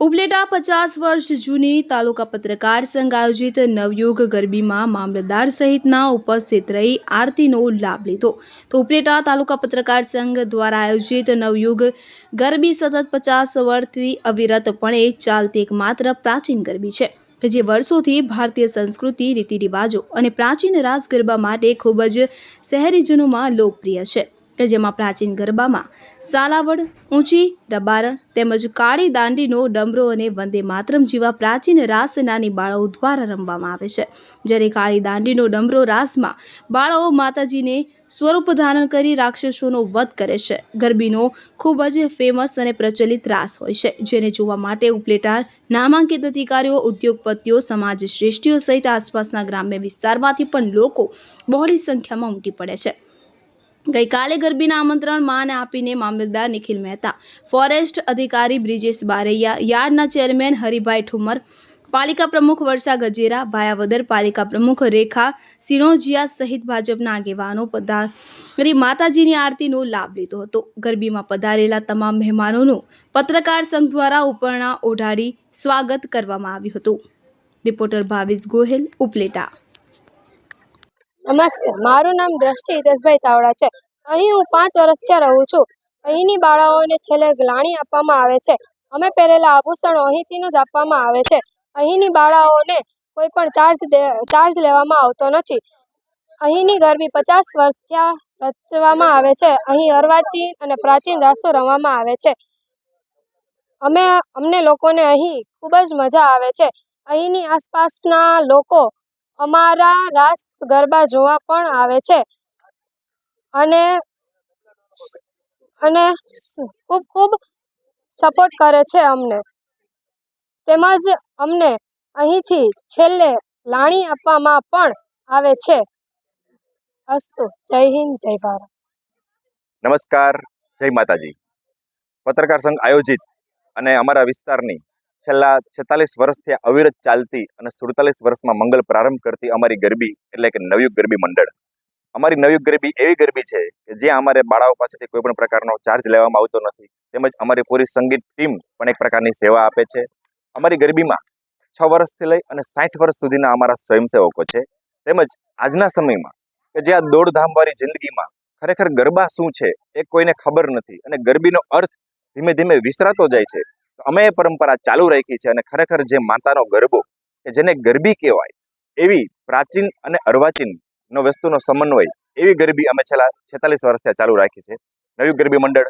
ઉપલેટા પચાસ વર્ષ જૂની તાલુકા પત્રકાર સંઘ આયોજિત નવયુગ ગરબીમાં મામલતદાર સહિતના ઉપસ્થિત રહી આરતીનો લાભ લીધો. તો ઉપલેટા તાલુકા પત્રકાર સંઘ દ્વારા આયોજિત નવયુગ ગરબી સતત પચાસ વર્ષથી અવિરતપણે ચાલતી એકમાત્ર પ્રાચીન ગરબી છે, કે જે વર્ષોથી ભારતીય સંસ્કૃતિ રીતિ રિવાજો અને પ્રાચીન રાસ ગરબા માટે ખૂબ જ શહેરીજનોમાં લોકપ્રિય છે. કે જેમાં પ્રાચીન ગરબામાં સાલાવડ, ઊંચી, રબારણ તેમજ કાળી દાંડીનો ડમરો અને વંદે માતરમ જેવા પ્રાચીન રાસ નાની બાળાઓ દ્વારા રમવામાં આવે છે. જ્યારે કાળી દાંડીનો ડમરો રાસમાં બાળાઓ માતાજીને સ્વરૂપ ધારણ કરી રાક્ષસોનો વધ કરે છે. ગરબીનો ખૂબ જ ફેમસ અને પ્રચલિત રાસ હોય છે, જેને જોવા માટે ઉપલેટા નામાંકિત અધિકારીઓ, ઉદ્યોગપતિઓ સમાજ શ્રેષ્ઠીઓ સહિત આસપાસના ગ્રામ્ય વિસ્તારમાંથી પણ લોકો બહોળી સંખ્યામાં ઉમટી પડે છે. ગઈકાલે ગરબીના આમંત્રણ માન આપીને મામલતદાર નિખિલ મહેતા, ફોરેસ્ટ અધિકારી બ્રિજેશ બારૈયા, યાર્ડના ચેરમેન હરિભાઈ ઠુમર, પાલિકા પ્રમુખ વર્ષા ગજેરા, ભાયાવદર પાલિકા પ્રમુખ રેખા સિણોજિયા સહિત ભાજપના આગેવાનો પધારી માતાજીની આરતીનો લાભ લીધો હતો. ગરબીમાં પધારેલા તમામ મહેમાનોનું પત્રકાર સંઘ દ્વારા ઉપરણા ઓઢાડી સ્વાગત કરવામાં આવ્યું હતું. રિપોર્ટર ભાવેશ ગોહેલ, ઉપલેટા. નમસ્તે, મારું નામ દ્રષ્ટિ હિતેશભાઈ ચાવડા છે. અહીં હું પાંચ વર્ષથી રહું છું. અહીંની બાળાઓને છેલ્લે ગ્લાણી આપવામાં આવે છે. અમે પહેરેલા આભૂષણો અહીંથી જ આપવામાં આવે છે. અહીંની બાળાઓને કોઈ પણ ચાર્જ ચાર્જ લેવામાં આવતો નથી. અહીંની ગરબી પચાસ વર્ષ ત્યાં રચવામાં આવે છે. અહીં અર્વાચીન અને પ્રાચીન રાસો રમવામાં આવે છે. અમે, અમને લોકોને અહીં ખૂબ જ મજા આવે છે. અહીંની આસપાસના લોકો અમારા રાસ ગરબા જોવા પણ આવે છે. અને અને ખૂબ ખૂબ સપોર્ટ કરે છે અમને. તેમજ અમને અહીંથી છેલ્લે લાણી આપવામાં પણ આવે છે. અસ્તુ, જય હિન્દ, જય ભારત. નમસ્કાર, જય માતાજી. પત્રકાર સંઘ આયોજિત અને અમારા વિસ્તારની છેલ્લા છેતાલીસ વર્ષથી અવિરત ચાલતી અને સુડતાલીસ વર્ષમાં મંગલ પ્રારંભ કરતી અમારી ગરબી એટલે કે નવયુગ ગરબી મંડળ. અમારી નવયુગ ગરબી એવી ગરબી છે કે જ્યાં અમારે બાળાઓ પાસેથી કોઈ પણ પ્રકારનો ચાર્જ લેવામાં આવતો નથી. તેમજ અમારી પૂરી સંગીત ટીમ પણ એક પ્રકારની સેવા આપે છે. અમારી ગરબીમાં છ વર્ષથી લઈ અને સાઠ વર્ષ સુધીના અમારા સ્વયંસેવકો છે. તેમજ આજના સમયમાં કે જે આ દોડધામવાળી જિંદગીમાં ખરેખર ગરબા શું છે એ કોઈને ખબર નથી અને ગરબીનો અર્થ ધીમે ધીમે વિસરાતો જાય છે. અમે એ પરંપરા ચાલુ રાખી છે અને ખરેખર જે માતાનો ગરબો, કે જેને ગરબી કહેવાય, એવી પ્રાચીન અને અર્વાચીનનો વસ્તુનો સમન્વય એવી ગરબી અમે છેલ્લા છેતાલીસ વર્ષથી ચાલુ રાખી છે. નવી ગરબી મંડળ